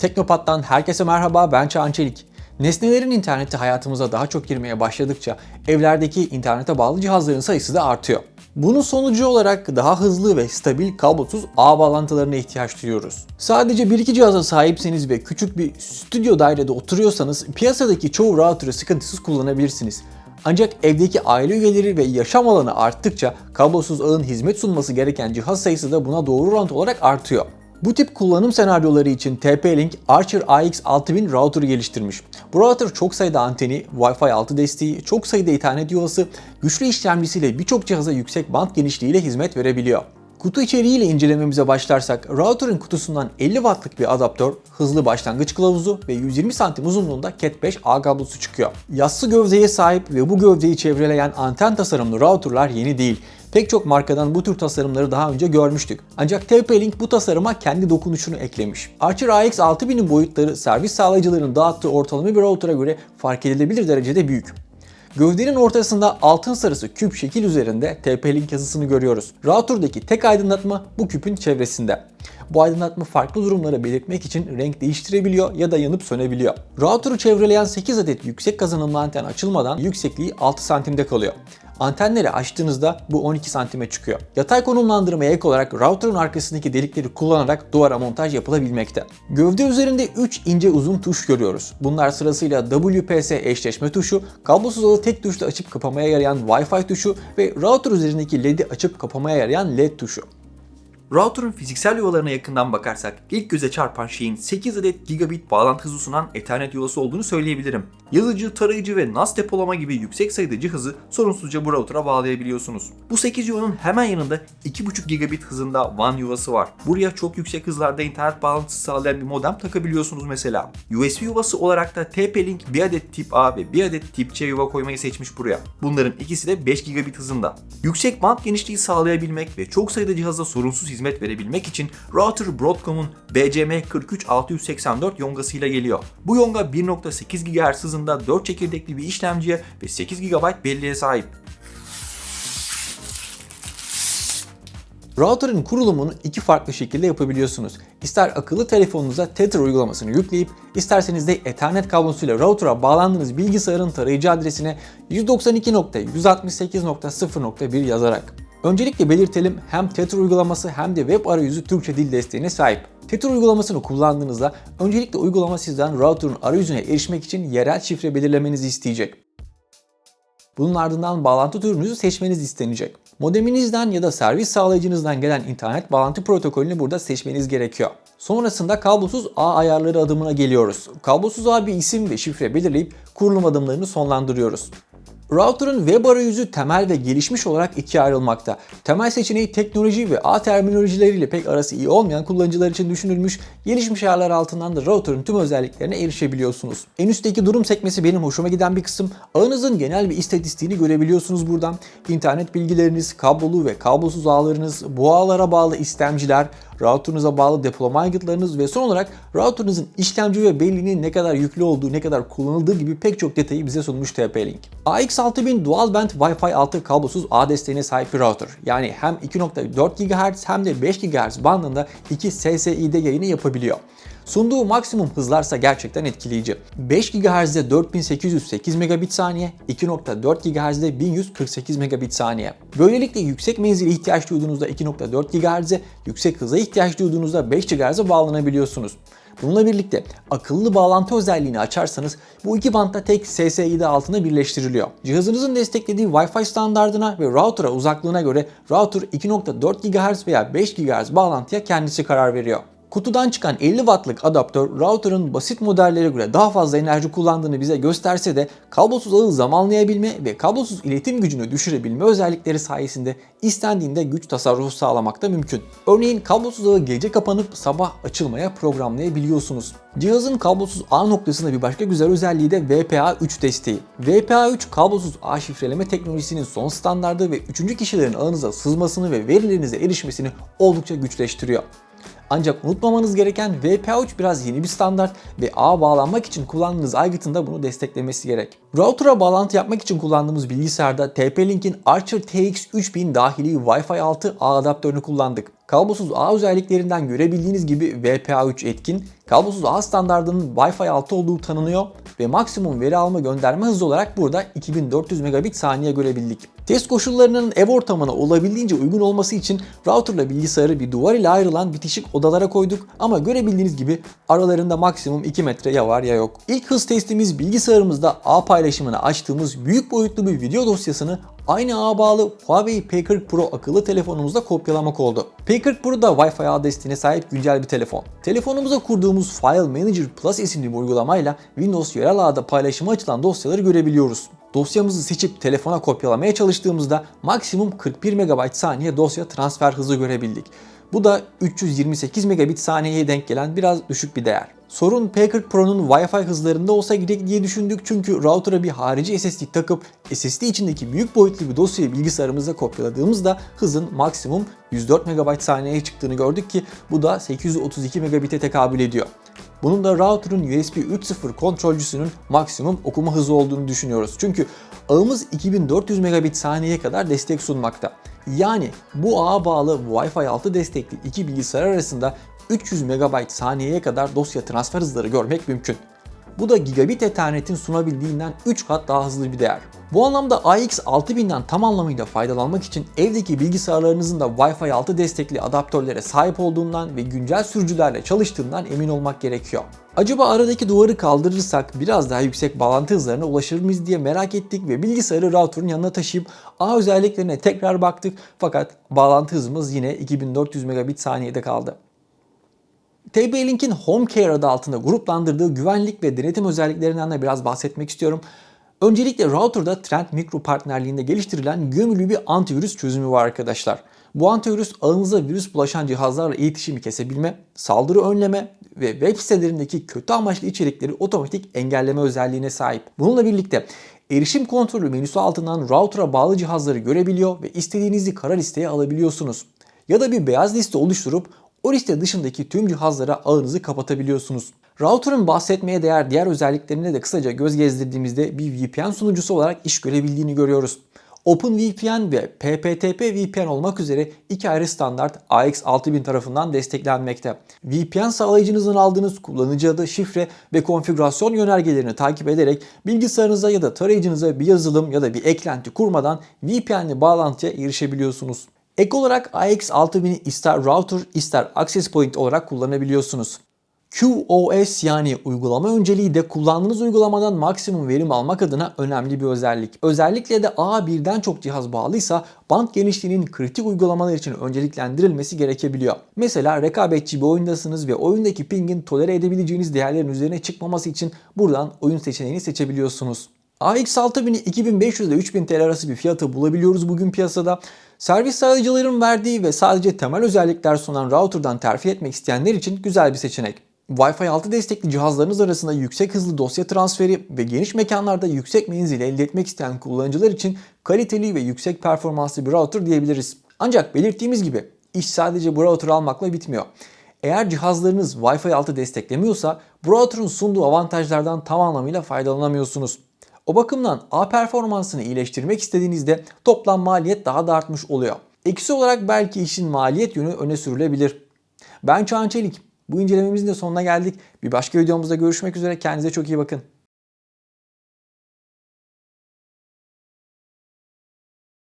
Teknopat'tan herkese merhaba ben Çağan Çelik. Nesnelerin interneti hayatımıza daha çok girmeye başladıkça evlerdeki internete bağlı cihazların sayısı da artıyor. Bunun sonucu olarak daha hızlı ve stabil kablosuz ağ bağlantılarına ihtiyaç duyuyoruz. Sadece bir iki cihaza sahipseniz ve küçük bir stüdyo dairede oturuyorsanız piyasadaki çoğu router'ı sıkıntısız kullanabilirsiniz. Ancak evdeki aile üyeleri ve yaşam alanı arttıkça kablosuz ağın hizmet sunması gereken cihaz sayısı da buna doğru orantı olarak artıyor. Bu tip kullanım senaryoları için TP-Link Archer AX6000 router'ı geliştirmiş. Bu router çok sayıda anteni, Wi-Fi 6 desteği, çok sayıda Ethernet yuvası, güçlü işlemcisiyle birçok cihaza yüksek band genişliğiyle hizmet verebiliyor. Kutu içeriğiyle incelememize başlarsak, router'ın kutusundan 50 wattlık bir adaptör, hızlı başlangıç kılavuzu ve 120 santim uzunluğunda Cat5 ağ kablosu çıkıyor. Yassı gövdeye sahip ve bu gövdeyi çevreleyen anten tasarımlı routerlar yeni değil. Pek çok markadan bu tür tasarımları daha önce görmüştük. Ancak TP-Link bu tasarıma kendi dokunuşunu eklemiş. Archer AX6000'in boyutları servis sağlayıcıların dağıttığı ortalama bir router'a göre fark edilebilir derecede büyük. Gövdenin ortasında altın sarısı küp şekil üzerinde TP-Link yazısını görüyoruz. Router'daki tek aydınlatma bu küpün çevresinde. Bu aydınlatma farklı durumları belirtmek için renk değiştirebiliyor ya da yanıp sönebiliyor. Router'ı çevreleyen 8 adet yüksek kazanımlı anten açılmadan yüksekliği 6 santimde kalıyor. Antenleri açtığınızda bu 12 santime çıkıyor. Yatay konumlandırmaya ek olarak router'ın arkasındaki delikleri kullanarak duvara montaj yapılabilmekte. Gövde üzerinde 3 ince uzun tuş görüyoruz. Bunlar sırasıyla WPS eşleşme tuşu, kablosuz ağı tek tuşla açıp kapamaya yarayan Wi-Fi tuşu ve router üzerindeki LED'i açıp kapamaya yarayan LED tuşu. Router'ın fiziksel yuvalarına yakından bakarsak ilk göze çarpan şeyin 8 adet gigabit bağlantı hızı sunan Ethernet yuvası olduğunu söyleyebilirim. Yazıcı, tarayıcı ve NAS depolama gibi yüksek sayıda cihazı sorunsuzca bu router'a bağlayabiliyorsunuz. Bu 8 yuvanın hemen yanında 2.5 gigabit hızında WAN yuvası var. Buraya çok yüksek hızlarda internet bağlantısı sağlayan bir modem takabiliyorsunuz mesela. USB yuvası olarak da TP-Link bir adet tip A ve bir adet tip C yuva koymayı seçmiş buraya. Bunların ikisi de 5 gigabit hızında. Yüksek band genişliği sağlayabilmek ve çok sayıda cihaza sorunsuz hizmet verebilmek için router Broadcom'un BCM43684 yongasıyla geliyor. Bu yonga 1.8 GHz hızında 4 çekirdekli bir işlemciye ve 8 GB belleğe sahip. Router'ın kurulumunu iki farklı şekilde yapabiliyorsunuz. İster akıllı telefonunuza Tether uygulamasını yükleyip, isterseniz de Ethernet kablosuyla router'a bağlandığınız bilgisayarın tarayıcı adresine 192.168.0.1 yazarak. Öncelikle belirtelim hem Tether uygulaması hem de web arayüzü Türkçe dil desteğine sahip. Tether uygulamasını kullandığınızda öncelikle uygulama sizden router'ın arayüzüne erişmek için yerel şifre belirlemenizi isteyecek. Bunun ardından bağlantı türünüzü seçmeniz istenecek. Modeminizden ya da servis sağlayıcınızdan gelen internet bağlantı protokolünü burada seçmeniz gerekiyor. Sonrasında kablosuz ağ ayarları adımına geliyoruz. Kablosuz ağ bir isim ve şifre belirleyip kurulum adımlarını sonlandırıyoruz. Router'ın web arayüzü temel ve gelişmiş olarak ikiye ayrılmakta. Temel seçeneği teknoloji ve ağ terminolojileriyle pek arası iyi olmayan kullanıcılar için düşünülmüş, gelişmiş ayarlar altından da router'ın tüm özelliklerine erişebiliyorsunuz. En üstteki durum sekmesi benim hoşuma giden bir kısım. Ağınızın genel bir istatistiğini görebiliyorsunuz buradan. İnternet bilgileriniz, kablolu ve kablosuz ağlarınız, bu ağlara bağlı istemciler, router'ınıza bağlı depolama aygıtlarınız ve son olarak router'ınızın işlemci ve belleğinin ne kadar yüklü olduğu, ne kadar kullanıldığı gibi pek çok detayı bize sunmuş TP-Link. AX6000 Dual Band Wi-Fi 6 kablosuz ağ desteğine sahip bir router. Yani hem 2.4 GHz hem de 5 GHz bandında iki SSID yayını yapabiliyor. Sunduğu maksimum hızlarsa gerçekten etkileyici. 5 GHz'de 4808 megabit saniye, 2.4 GHz'de 1148 megabit saniye. Böylelikle yüksek menzile ihtiyaç duyduğunuzda 2.4 GHz'e, yüksek hıza ihtiyaç duyduğunuzda 5 GHz'e bağlanabiliyorsunuz. Bununla birlikte akıllı bağlantı özelliğini açarsanız bu iki bantta tek SSID altında birleştiriliyor. Cihazınızın desteklediği Wi-Fi standardına ve router'a uzaklığına göre router 2.4 GHz veya 5 GHz bağlantıya kendisi karar veriyor. Kutudan çıkan 50 wattlık adaptör router'ın basit modellere göre daha fazla enerji kullandığını bize gösterse de kablosuz ağı zamanlayabilme ve kablosuz iletim gücünü düşürebilme özellikleri sayesinde istendiğinde güç tasarrufu sağlamak da mümkün. Örneğin kablosuz ağı gece kapanıp sabah açılmaya programlayabiliyorsunuz. Cihazın kablosuz ağ noktasında bir başka güzel özelliği de VPA3 desteği. VPA3 kablosuz ağ şifreleme teknolojisinin son standardı ve üçüncü kişilerin ağınıza sızmasını ve verilerinize erişmesini oldukça güçleştiriyor. Ancak unutmamanız gereken VPA3 biraz yeni bir standart ve ağa bağlanmak için kullandığınız aygıtın da bunu desteklemesi gerek. Router'a bağlantı yapmak için kullandığımız bilgisayarda TP-Link'in Archer TX3000 dahili Wi-Fi 6 ağ adaptörünü kullandık. Kablosuz ağ özelliklerinden görebildiğiniz gibi VPA3 etkin, kablosuz ağ standartının Wi-Fi 6 olduğu tanınıyor ve maksimum veri alma gönderme hızı olarak burada 2400 megabit saniye görebildik. Test koşullarının ev ortamına olabildiğince uygun olması için routerla bilgisayarı bir duvar ile ayrılan bitişik odalara koyduk ama görebildiğiniz gibi aralarında maksimum 2 metre ya var ya yok. İlk hız testimiz bilgisayarımızda ağ paylaşımını açtığımız büyük boyutlu bir video dosyasını aynı ağa bağlı Huawei P40 Pro akıllı telefonumuzda kopyalamak oldu. P40 Pro da Wi-Fi ağ desteğine sahip güncel bir telefon. Telefonumuza kurduğumuz File Manager Plus isimli bir uygulamayla Windows yerel ağda paylaşıma açılan dosyaları görebiliyoruz. Dosyamızı seçip telefona kopyalamaya çalıştığımızda maksimum 41 MB saniye dosya transfer hızı görebildik. Bu da 328 megabit saniyeye denk gelen biraz düşük bir değer. Sorun P40 Pro'nun Wi-Fi hızlarında olsa gerek diye düşündük çünkü router'a bir harici SSD takıp SSD içindeki büyük boyutlu bir dosyayı bilgisayarımıza kopyaladığımızda hızın maksimum 104 MB saniyeye çıktığını gördük ki bu da 832 megabit'e tekabül ediyor. Bunun da router'ın USB 3.0 kontrolcüsünün maksimum okuma hızı olduğunu düşünüyoruz. Çünkü ağımız 2400 megabit saniyeye kadar destek sunmakta. Yani bu ağa bağlı Wi-Fi 6 destekli iki bilgisayar arasında 300 MB saniyeye kadar dosya transfer hızları görmek mümkün. Bu da gigabit ethernetin sunabildiğinden 3 kat daha hızlı bir değer. Bu anlamda AX6000'den tam anlamıyla faydalanmak için evdeki bilgisayarlarınızın da Wi-Fi 6 destekli adaptörlere sahip olduğundan ve güncel sürücülerle çalıştığından emin olmak gerekiyor. Acaba aradaki duvarı kaldırırsak biraz daha yüksek bağlantı hızlarına ulaşır mıyız diye merak ettik ve bilgisayarı router'ın yanına taşıyıp ağ özelliklerine tekrar baktık fakat bağlantı hızımız yine 2400 megabit saniyede kaldı. TB-Link'in Home Care adı altında gruplandırdığı güvenlik ve denetim özelliklerinden de biraz bahsetmek istiyorum. Öncelikle router'da Trend Micro partnerliğinde geliştirilen gömülü bir antivirüs çözümü var arkadaşlar. Bu antivirüs ağınıza virüs bulaşan cihazlarla iletişimi kesebilme, saldırı önleme ve web sitelerindeki kötü amaçlı içerikleri otomatik engelleme özelliğine sahip. Bununla birlikte erişim kontrolü menüsü altından router'a bağlı cihazları görebiliyor ve istediğinizi kara listeye alabiliyorsunuz. Ya da bir beyaz liste oluşturup o liste dışındaki tüm cihazlara ağınızı kapatabiliyorsunuz. Router'ın bahsetmeye değer diğer özelliklerine de kısaca göz gezdirdiğimizde bir VPN sunucusu olarak iş görebildiğini görüyoruz. OpenVPN ve PPTP VPN olmak üzere iki ayrı standart AX6000 tarafından desteklenmekte. VPN sağlayıcınızın aldığınız kullanıcı adı, şifre ve konfigürasyon yönergelerini takip ederek bilgisayarınıza ya da tarayıcınıza bir yazılım ya da bir eklenti kurmadan VPN'li bağlantıya erişebiliyorsunuz. Ek olarak AX6000'i ister router ister access point olarak kullanabiliyorsunuz. QoS yani uygulama önceliği de kullandığınız uygulamadan maksimum verim almak adına önemli bir özellik. Özellikle de A birden çok cihaz bağlıysa band genişliğinin kritik uygulamalar için önceliklendirilmesi gerekebiliyor. Mesela rekabetçi bir oyundasınız ve oyundaki pingin tolere edebileceğiniz değerlerin üzerine çıkmaması için buradan oyun seçeneğini seçebiliyorsunuz. AX6000'i 2500 ile 3000 TL arası bir fiyata bulabiliyoruz bugün piyasada. Servis sağlayıcıların verdiği ve sadece temel özellikler sunan router'dan terfi etmek isteyenler için güzel bir seçenek. Wi-Fi 6 destekli cihazlarınız arasında yüksek hızlı dosya transferi ve geniş mekanlarda yüksek menzil elde etmek isteyen kullanıcılar için kaliteli ve yüksek performanslı bir router diyebiliriz. Ancak belirttiğimiz gibi iş sadece bu router almakla bitmiyor. Eğer cihazlarınız Wi-Fi 6 desteklemiyorsa bu router'ın sunduğu avantajlardan tam anlamıyla faydalanamıyorsunuz. O bakımdan A performansını iyileştirmek istediğinizde toplam maliyet daha da artmış oluyor. Eksi olarak belki işin maliyet yönü öne sürülebilir. Ben Çağan Çelik. Bu incelememizin de sonuna geldik. Bir başka videomuzda görüşmek üzere. Kendinize çok iyi bakın.